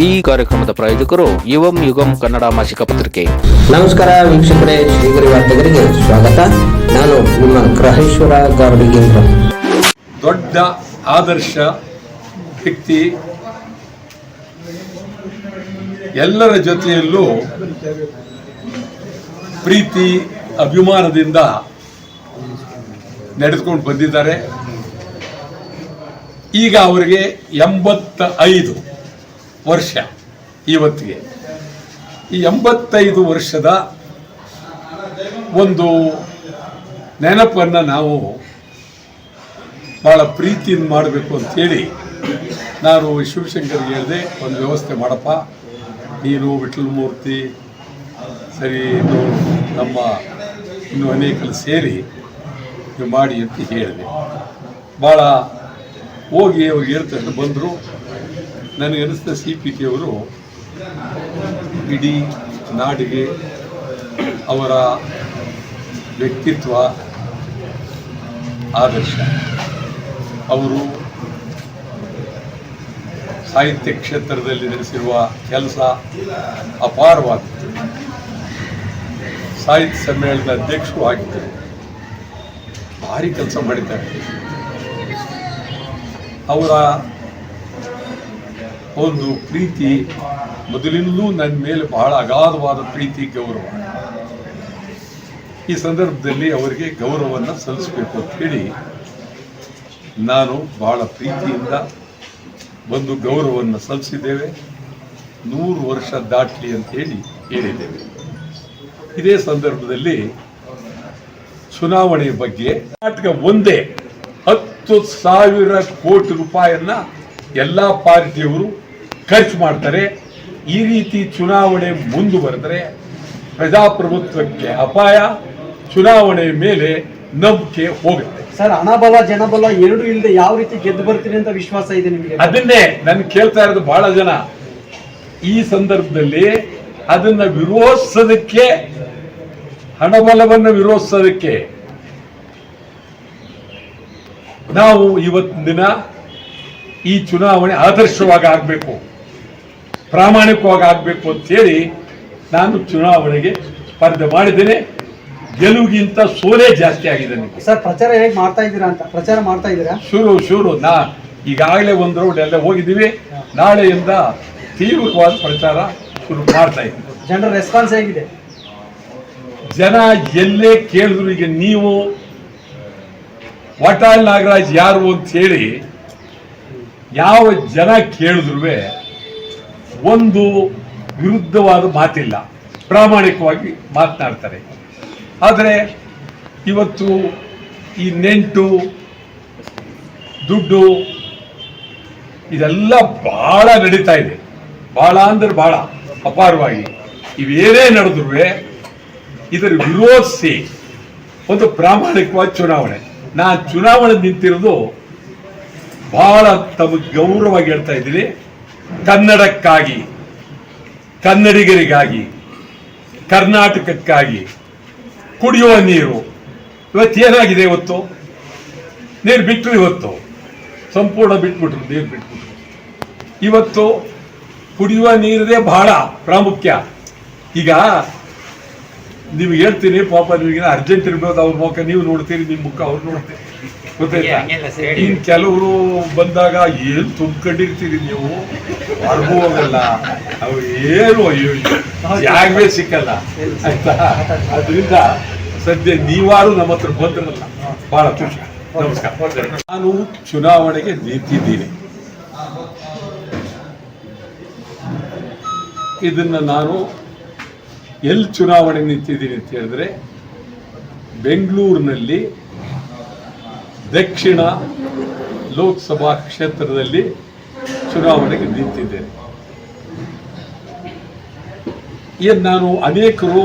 ಈ ಕಾರ್ಯಕ್ರಮದ ಪ್ರಾಯೋಜಕರು ಯುವಂ ಯುಗಂ ಕನ್ನಡ ಮಾಸಿಕ ಪತ್ರಿಕೆ. ನಮಸ್ಕಾರ ವೀಕ್ಷಕರೇ ಶ್ರೀಗರಿ ವಾರ್ತೆಗರಿಗೆ ಸ್ವಾಗತ. ನಾನು ನಿಮ್ಮ ಗ್ರಹೇಶ್ವರ ಗಾರ್ಡಿಗೇಂದ್ರ. ದೊಡ್ಡ ಆದರ್ಶ ವ್ಯಕ್ತಿ. ಎಲ್ಲರ ಜೊತೆಯಲ್ಲೂ ಪ್ರೀತಿ ಅಭಿಮಾನದಿಂದ ನಡೆದುಕೊಂಡು ಬಂದಿದ್ದಾರೆ. ಈಗ ಅವರಿಗೆ ಎಂಬತ್ತ ಐದು ವರ್ಷ ಇವತ್ತಿಗೆ. ಈ ಎಂಬತ್ತೈದು ವರ್ಷದ ಒಂದು ನೆನಪನ್ನು ನಾವು ಭಾಳ ಪ್ರೀತಿಯಿಂದ ಮಾಡಬೇಕು ಅಂತೇಳಿ ನಾನು ಶಿವಶಂಕರ್ಗೆ ಹೇಳಿದೆ, ಒಂದು ವ್ಯವಸ್ಥೆ ಮಾಡಪ್ಪ. ನೀನು ವಿಠಲ್ ಮೂರ್ತಿ, ಸರಿ ಇನ್ನು ನಮ್ಮ ಇನ್ನು ಅನೇಕರು ಸೇರಿ ಮಾಡಿ ಅಂತ ಹೇಳಿದೆ. ಭಾಳ ಹೋಗಿ ಅವ್ರಿಗೆ ಹೇಳ್ತಾರೆ ಬಂದರು. ನನಗೆ ಅನಿಸಿದ ಸಿ ಪಿ ಕೆ ಅವರು ಇಡೀ ನಾಡಿಗೆ ಅವರ ವ್ಯಕ್ತಿತ್ವ, ಆದರ್ಶ. ಅವರು ಸಾಹಿತ್ಯ ಕ್ಷೇತ್ರದಲ್ಲಿ ನಡೆಸಿರುವ ಕೆಲಸ ಅಪಾರವಾಗಿತ್ತು. ಸಾಹಿತ್ಯ ಸಮ್ಮೇಳನದ ಅಧ್ಯಕ್ಷರು ಆಗಿದ್ದರು. ಭಾರಿ ಕೆಲಸ ಮಾಡಿದ್ದಾರೆ. ಅವರ ಒಂದು ಪ್ರೀತಿ ಮೊದಲಿಂದಲೂ ನನ್ನ ಮೇಲೆ ಬಹಳ ಅಗಾಧವಾದ ಪ್ರೀತಿ, ಗೌರವ. ಈ ಸಂದರ್ಭದಲ್ಲಿ ಅವರಿಗೆ ಗೌರವವನ್ನು ಸಲ್ಲಿಸಬೇಕು ಅಂತ ಹೇಳಿ ನಾನು ಬಹಳ ಪ್ರೀತಿಯಿಂದ ಒಂದು ಗೌರವವನ್ನು ಸಲ್ಲಿಸಿದ್ದೇವೆ. ನೂರು ವರ್ಷ ದಾಟಲಿ ಅಂತ ಹೇಳಿ ಹೇಳಿದ್ದೇವೆ. ಇದೇ ಸಂದರ್ಭದಲ್ಲಿ ಚುನಾವಣೆ ಬಗ್ಗೆ ಕರ್ನಾಟಕ ಒಂದೇ, ಹತ್ತು ಸಾವಿರ ಕೋಟಿ ರೂಪಾಯಿಯನ್ನ ಎಲ್ಲ ಪಾರ್ಟಿಯವರು ಖರ್ಚು ಮಾಡ್ತಾರೆ. ಈ ರೀತಿ ಚುನಾವಣೆ ಮುಂದುವರೆದರೆ ಪ್ರಜಾಪ್ರಭುತ್ವಕ್ಕೆ ಅಪಾಯ. ಚುನಾವಣೆ ಮೇಲೆ ನಂಬಿಕೆ ಹೋಗುತ್ತೆ. ಸರ್ ಹಣಬಲ ಜನಬಲ ಎರಡು ಇಲ್ಲದೆ ಯಾವ ರೀತಿ ಗೆದ್ದು ಬರ್ತೀನಿ ಅಂತ ವಿಶ್ವಾಸ ಇದೆ ನಿಮಗೆ? ಅದನ್ನೇ ನಾನು ಕೇಳ್ತಾ ಇರೋದು ಬಹಳ ಜನ. ಈ ಸಂದರ್ಭದಲ್ಲಿ ಅದನ್ನ ವಿರೋಧಿಸೋದಕ್ಕೆ ಹಣಬಲವನ್ನು ವಿರೋಧಿಸೋದಕ್ಕೆ ನಾವು ಇವತ್ತಿನ ದಿನ ಈ ಚುನಾವಣೆ ಆದರ್ಶವಾಗಿ ಆಗಬೇಕು. ಪ್ರಾಮಾಣಿಕವಾಗಿ ಆಗಬೇಕು ಅಂತೇಳಿ ನಾನು ಚುನಾವಣೆಗೆ ಸ್ಪರ್ಧೆ ಮಾಡಿದ್ದೇನೆ. ಗೆಲುವಿಗಿಂತ ಸೋಲೇ ಜಾಸ್ತಿ ಆಗಿದೆ ನನಗೆ ಸರ್ ಪ್ರಚಾರ ಹೇಗೆ ಮಾಡ್ತಾ ಇದ್ದೀರಾ ಅಂತ? ಪ್ರಚಾರ ಮಾಡ್ತಾ ಇದ್ದೀರಾ? ಶುರು ಶುರು. ನಾ ಈಗಾಗಲೇ ಒಂದು ರೌಂಡ್ ಎಲ್ಲ ಹೋಗಿದ್ದೀವಿ. ನಾಳೆಯಿಂದ ತೀವ್ರವಾದ ಪ್ರಚಾರ ಶುರು ಮಾಡ್ತಾ ಇದ್ದೀವಿ. ಜನರ ರೆಸ್ಪಾನ್ಸ್ ಹೇಗಿದೆ? ಜನ ಎಲ್ಲೇ ಕೇಳಿದ್ರು ಈಗ ನೀವು ವಟಾಳ್ ನಾಗರಾಜ್ ಯಾರು ಅಂತ ಹೇಳಿ ಯಾವ ಜನ ಕೇಳಿದ್ರು ಒಂದು ವಿರುದ್ಧವಾದ ಮಾತಿಲ್ಲ. ಪ್ರಾಮಾಣಿಕವಾಗಿ ಮಾತನಾಡ್ತಾರೆ. ಆದರೆ ಇವತ್ತು ಈ ನೆಂಟು, ದುಡ್ಡು, ಇದೆಲ್ಲ ಬಹಳ ನಡೀತಾ ಇದೆ. ಬಹಳ ಅಂದ್ರೆ ಬಹಳ ಅಪಾರವಾಗಿ. ಇವೇನೇ ನಡೆದ್ರು ಇದರ ವಿರೋಧಿಸಿ ಒಂದು ಪ್ರಾಮಾಣಿಕವಾದ ಚುನಾವಣೆ. ನಾನು ಚುನಾವಣೆ ನಿಂತಿರೋದು ಬಹಳ ತಮಗೆ ಗೌರವವಾಗಿ ಹೇಳ್ತಾ ಇದ್ದೀನಿ. ಕನ್ನಡಕ್ಕಾಗಿ, ಕನ್ನಡಿಗರಿಗಾಗಿ, ಕರ್ನಾಟಕಕ್ಕಾಗಿ ಕುಡಿಯುವ ನೀರು. ಇವತ್ತು ಏನಾಗಿದೆ ಇವತ್ತು? ನೀರು ಬಿಟ್ಟರು ಇವತ್ತು. ಸಂಪೂರ್ಣ ಬಿಟ್ಬಿಟ್ರು, ನೀರು ಬಿಟ್ಬಿಟ್ರು. ಇವತ್ತು ಕುಡಿಯುವ ನೀರದೇ ಬಹಳ ಪ್ರಾಮುಖ್ಯ. ಈಗ ನೀವು ಹೇಳ್ತೀನಿ, ಪಾಪ ನಿಮಗೆ ಅರ್ಜೆಂಟ್ ಇರ್ಬೋದು, ಅವ್ರ ಮುಖ ನೀವು ನೋಡ್ತೀರಿ, ನಿಮ್ಮ ಮುಖ ಅವ್ರು ನೋಡ್ತೀರಿ. ಗೊತ್ತಾಯ್ತಾ? ಇನ್ ಕೆಲವರು ಬಂದಾಗ ಏನ್ ತುಂಬ್ಕೊಂಡಿರ್ತೀರಿ ನೀವು? ಹೊರಗೂ ಹೋಗಲ್ಲ. ಅವ್ರು ಏನು ಜಾಗವೇ ಸಿಕ್ಕಲ್ಲ. ಆಯ್ತಾ? ಅದರಿಂದ ಸದ್ಯ ನೀವಾರು ನಮ್ಮ ಹತ್ರ ಬಂದ್ರಲ್ಲ. ಬಹಳ ಖುಷಿ. ನಮಸ್ಕಾರ. ನಾನು ಚುನಾವಣೆಗೆ ನಿಂತಿದ್ದೀನಿ. ಇದನ್ನ ನಾನು ಎಲ್ಲಿ ಚುನಾವಣೆ ನಿಂತಿದ್ದೀನಿ ಅಂತ ಹೇಳಿದ್ರೆ ಬೆಂಗಳೂರಿನಲ್ಲಿ ದಕ್ಷಿಣ ಲೋಕಸಭಾ ಕ್ಷೇತ್ರದಲ್ಲಿ ಚುನಾವಣೆಗೆ ನಿಂತಿದ್ದೇನೆ ಏನು ನಾನು ಅನೇಕರು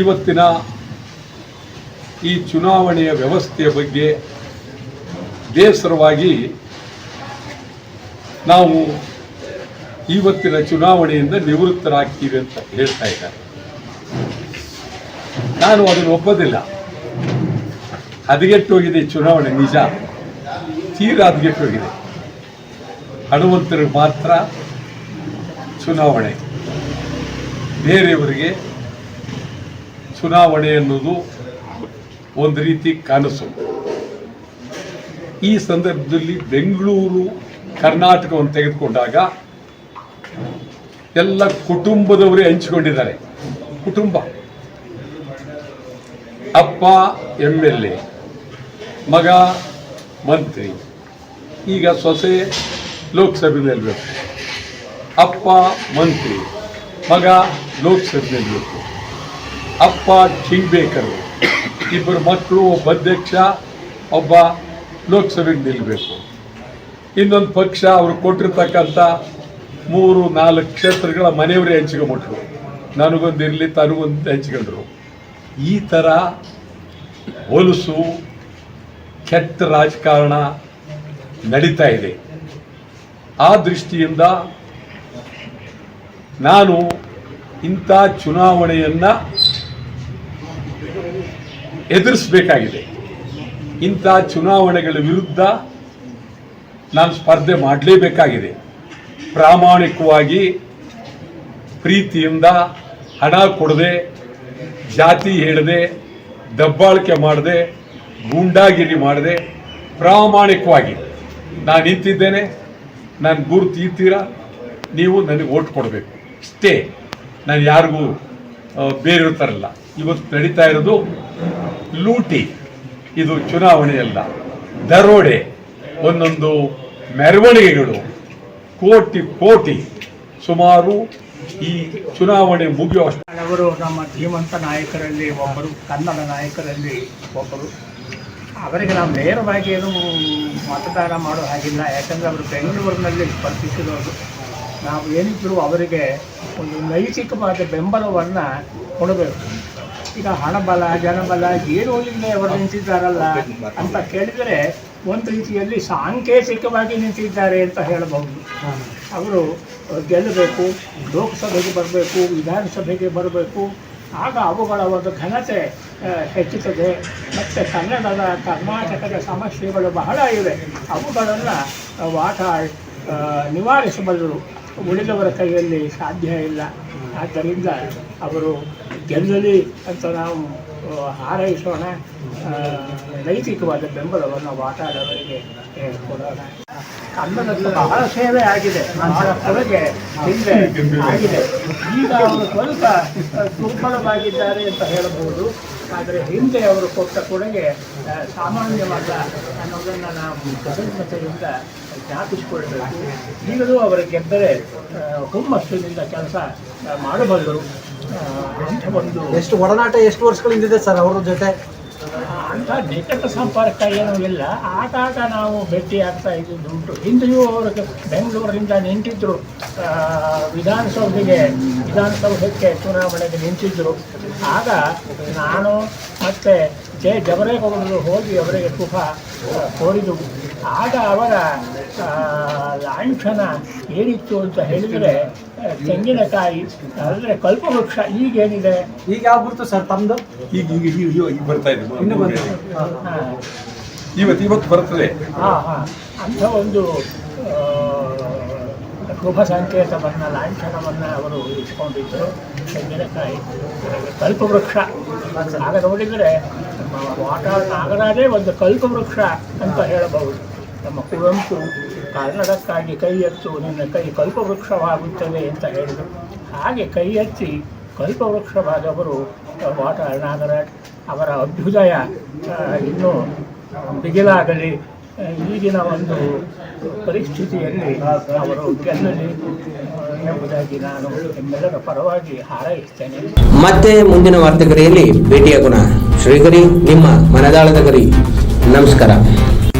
ಇವತ್ತಿನ ಈ ಚುನಾವಣೆಯ ವ್ಯವಸ್ಥೆಯ ಬಗ್ಗೆ ಬೇಸರವಾಗಿ ನಾವು ಇವತ್ತಿನ ಚುನಾವಣೆಯಿಂದ ನಿವೃತ್ತರಾಗ್ತೀವಿ ಅಂತ ಹೇಳ್ತಾ ಇದ್ದಾರೆ. ನಾನು ಅದನ್ನು ಒಪ್ಪೋದಿಲ್ಲ. ಹದಗೆಟ್ಟೋಗಿದೆ ಚುನಾವಣೆ ನಿಜ. ತೀರಾ ಹದಗೆಟ್ಟೋಗಿದೆ. ಹಣವಂತರಿಗೆ ಮಾತ್ರ ಚುನಾವಣೆ. ಬೇರೆಯವರಿಗೆ ಚುನಾವಣೆ ಅನ್ನೋದು ಒಂದು ರೀತಿ ಕನಸು. ಈ ಸಂದರ್ಭದಲ್ಲಿ ಬೆಂಗಳೂರು, ಕರ್ನಾಟಕವನ್ನು ತೆಗೆದುಕೊಂಡಾಗ ಎಲ್ಲ ಕುಟುಂಬದವರೇ ಹಂಚಿಕೊಂಡಿದ್ದಾರೆ. ಕುಟುಂಬ. ಅಪ್ಪ ಎಂ ಎಲ್ ಎ. ಮಗ, ಮಂತ್ರಿ. ಈಗ ಸೊಸೆ ಲೋಕಸಭೆಯಲ್ಲಿ ಬೇಕು. ಅಪ್ಪ, ಮಂತ್ರಿ. ಮಗ ಲೋಕಸಭೆಯಲ್ಲಿ ಬೇಕು. ಅಪ್ಪ ಕಿಂಗ್ ಬೇಕರು ಇಬ್ಬರು ಮಕ್ಕಳು, ಒಬ್ಬ ಅಧ್ಯಕ್ಷ, ಒಬ್ಬ ಲೋಕಸಭೆಗೆ ನಿಲ್ಲಬೇಕು ಇನ್ನೊಂದು ಪಕ್ಷ ಅವರು ಕೊಟ್ಟಿರ್ತಕ್ಕಂಥ ಮೂರು, ನಾಲ್ಕು ಕ್ಷೇತ್ರಗಳ ಮನೆಯವರೇ ಹಂಚ್ಕೊಂಬಿಟ್ರು ನನಗೊಂದು ಇರಲಿ, ತನಗೊಂದು ಹಂಚ್ಕೊಂಡ್ರು. ಈ ಥರ ಹೊಲಸು ಕೆಟ್ಟ ರಾಜಕಾರಣ ನಡೀತಾ ಇದೆ. ಆ ದೃಷ್ಟಿಯಿಂದ ನಾನು ಇಂಥ ಚುನಾವಣೆಯನ್ನು ಎದುರಿಸಬೇಕಾಗಿದೆ. ಇಂಥ ಚುನಾವಣೆಗಳ ವಿರುದ್ಧ ನಾನು ಸ್ಪರ್ಧೆ ಮಾಡಲೇಬೇಕಾಗಿದೆ. ಪ್ರಾಮಾಣಿಕವಾಗಿ ಪ್ರೀತಿಯಿಂದ ಹಣ ಕೊಡದೆ, ಜಾತಿ ಹೇಳದೆ, ದಬ್ಬಾಳಿಕೆ ಮಾಡದೆ ಗೂಂಡಾಗಿರಿ ಮಾಡದೆ ಪ್ರಾಮಾಣಿಕವಾಗಿ ನಾನು ನಿಂತಿದ್ದೇನೆ, ನಾನು ಗುರುತು ಇರ್ತೀರಾ, ನೀವು ನನಗೆ ಓಟ್ ಕೊಡಬೇಕು. ಇಷ್ಟೇ, ನಾನು ಯಾರಿಗೂ ಬೇರೆ ಇರ್ತಾರಲ್ಲ ಇವತ್ತು ನಡೀತಾ ಇರೋದು ಲೂಟಿ. ಇದು ಚುನಾವಣೆಯಲ್ಲ ದರೋಡೆ. ಒಂದೊಂದು ಮೆರವಣಿಗೆಗಳು. ಕೋಟಿ ಕೋಟಿ. ಸುಮಾರು ಈ ಚುನಾವಣೆ ಮುಗಿಯುವಷ್ಟು ಅವರು ನಮ್ಮ ಧೀಮಂತ ನಾಯಕರಲ್ಲಿ ಒಬ್ಬರು, ಕನ್ನಡ ನಾಯಕರಲ್ಲಿ ಒಬ್ಬರು. ಅವರಿಗೆ ನಾವು ನೇರವಾಗಿ ಏನು ಮತದಾನ ಮಾಡೋ ಹಾಗಿಲ್ಲ. ಯಾಕಂದರೆ ಅವರು ಬೆಂಗಳೂರಿನಲ್ಲಿ ಸ್ಪರ್ಧಿಸಿರೋರು ನಾವು ಏನಿದ್ರು ಅವರಿಗೆ ಒಂದು ನೈತಿಕವಾದ ಬೆಂಬಲವನ್ನು ಕೊಡಬೇಕು. ಈಗ ಹಣಬಲ ಜನಬಲ ಏನು ಇಲ್ಲದೆ ಅವರು ನಿಂತಿದ್ದಾರಲ್ಲ ಅಂತ ಕೇಳಿದರೆ ಒಂದು ರೀತಿಯಲ್ಲಿ ಸಾಂಕೇತಿಕವಾಗಿ ನಿಂತಿದ್ದಾರೆ ಅಂತ ಹೇಳಬಹುದು. ಅವರು ಗೆಲ್ಲಬೇಕು, ಲೋಕಸಭೆಗೆ ಬರಬೇಕು, ವಿಧಾನಸಭೆಗೆ ಬರಬೇಕು. ಆಗ ಅವುಗಳ ಒಂದು ಘನತೆ ಹೆಚ್ಚುತ್ತದೆ. ಮತ್ತು ಕನ್ನಡದ ಕರ್ನಾಟಕದ ಸಮಸ್ಯೆಗಳು ಬಹಳ ಇವೆ. ಅವುಗಳನ್ನು ವಾಟ ಆ, ನಿವಾರಿಸಬಲ್ಲರು ಉಳಿದವರ ಕೈಯಲ್ಲಿ ಸಾಧ್ಯ ಇಲ್ಲ. ಆದ್ದರಿಂದ ಅವರು ಗೆಲ್ಲಲಿ ಅಂತ ನಾವು ಹಾರೈಸೋಣ. ನೈತಿಕವಾದ ಬೆಂಬಲವನ್ನು ವಾಟಾಡವರಿಗೆ ಕೊಡೋಣ. ಕನ್ನಡದ ಬಹಳ ಸೇವೆ ಆಗಿದೆ. ಹಿಂದೆ ಆಗಿದೆ. ಈಗ ಅವರು ಸ್ವಲ್ಪ ದುರ್ಬಲವಾಗಿದ್ದಾರೆ ಅಂತ ಹೇಳಬಹುದು. ಆದರೆ ಹಿಂದೆ ಅವರು ಕೊಟ್ಟ ಕೊಡುಗೆ ಸಾಮಾನ್ಯವಾದ ಅನ್ನೋದನ್ನು ನಾವು ಕೃತಜ್ಞತೆಯಿಂದ ಜ್ಞಾಪಿಸಿಕೊಳ್ಬೇಕು. ಈಗಲೂ ಅವರು ಗೆದ್ದರೆ ಹುಮ್ಮಸ್ಸಿನಿಂದ ಕೆಲಸ ಮಾಡಬಲ್ಲರು. ಒಂದು ಎಷ್ಟು ಒಡನಾಟ ಎಷ್ಟು ವರ್ಷಗಳಿಂದಿದೆ ಸರ್ ಅವರ ಜೊತೆ? ಅಂತ ನಿಕಟ ಸಂಪರ್ಕ ಏನೂ ಇಲ್ಲ. ಆಗಾಗ ನಾವು ಭೇಟಿ ಆಗ್ತಾ ಇದ್ದಿದ್ದು ಉಂಟು. ಹಿಂದೆಯೂ ಅವರು ಬೆಂಗಳೂರಿನಿಂದ ನಿಂತಿದ್ದರು ವಿಧಾನಸೌಧಿಗೆ ವಿಧಾನಸೌಧಕ್ಕೆ ಚುನಾವಣೆಗೆ ನಿಂತಿದ್ದರು ಆಗ ನಾನು ಮತ್ತು ಜೆ. ಜವರೇಗೌಡರು ಹೋಗಿ ಅವರಿಗೆ ಆ, ಕೋರಿದೆವು ಆಗ ಅವರ ಲಾಂಛನ ಏನಿತ್ತು ಅಂತ ಹೇಳಿದರೆ ತೆಂಗಿನಕಾಯಿ ಅಂದರೆ ಕಲ್ಪವೃಕ್ಷ ಈಗೇನಿದೆ? ಈಗ ಯಾವ ಬರ್ತು ಸರ್ ತಮ್ದು? ಈಗ ಈಗ ಈಗ ಬರ್ತಾ ಇದೆ. ಇನ್ನು ಇವತ್ತು ಇವತ್ತು ಬರ್ತದೆ. ಹಾಂ ಹಾಂ. ಅಂಥ ಒಂದು ಶುಭ ಸಂಕೇತವನ್ನು ಲಾಂಛನವನ್ನು ಅವರು ಇಟ್ಕೊಂಡಿದ್ದರು ತೆಂಗಿನಕಾಯಿ ಕಲ್ಪವೃಕ್ಷ. ಆಗ ನೋಡಿದರೆ ವಾಟಾಳ್ ನಾಗರಾಜೇ ಒಂದು ಕಲ್ಪವೃಕ್ಷ ಅಂತ ಹೇಳಬಹುದು. ನಮ್ಮ ಕುವೆಂಪು ಕನ್ನಡಕ್ಕಾಗಿ ಕೈ ಎತ್ತು, ನಿನ್ನ ಕೈ ಕಲ್ಪವೃಕ್ಷವಾಗುತ್ತದೆ ಅಂತ ಹೇಳಿದರು. ಹಾಗೆ ಕೈ ಎತ್ತಿ ಕಲ್ಪವೃಕ್ಷವಾದವರು ವಾಟಾಳ್ ನಾಗರಾಜ್ ಅವರ ಅಭ್ಯುದಯ ಇನ್ನೂ ಬಿಗಿಲಾಗಲಿ. ಈಗಿನ ಒಂದು ಪರಿಸ್ಥಿತಿಯಲ್ಲಿ ಅವರು ಗೆಲ್ಲಲಿ ಎಂಬುದಾಗಿ ನಾನು ನಿಮ್ಮೆಲ್ಲರ ಪರವಾಗಿ ಹಾರೈಸ್ತೇನೆ. ಮತ್ತೆ ಮುಂದಿನ ವಾರ್ತೆಗರಿಯಲ್ಲಿ ಭೇಟಿಯಾಗೋಣ. ಶ್ರೀಗರಿ ನಿಮ್ಮ ಮನದಾಳದ ಗರಿ. ನಮಸ್ಕಾರ.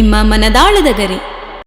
ನಿಮ್ಮ ಮನದಾಳದ ಗರಿ.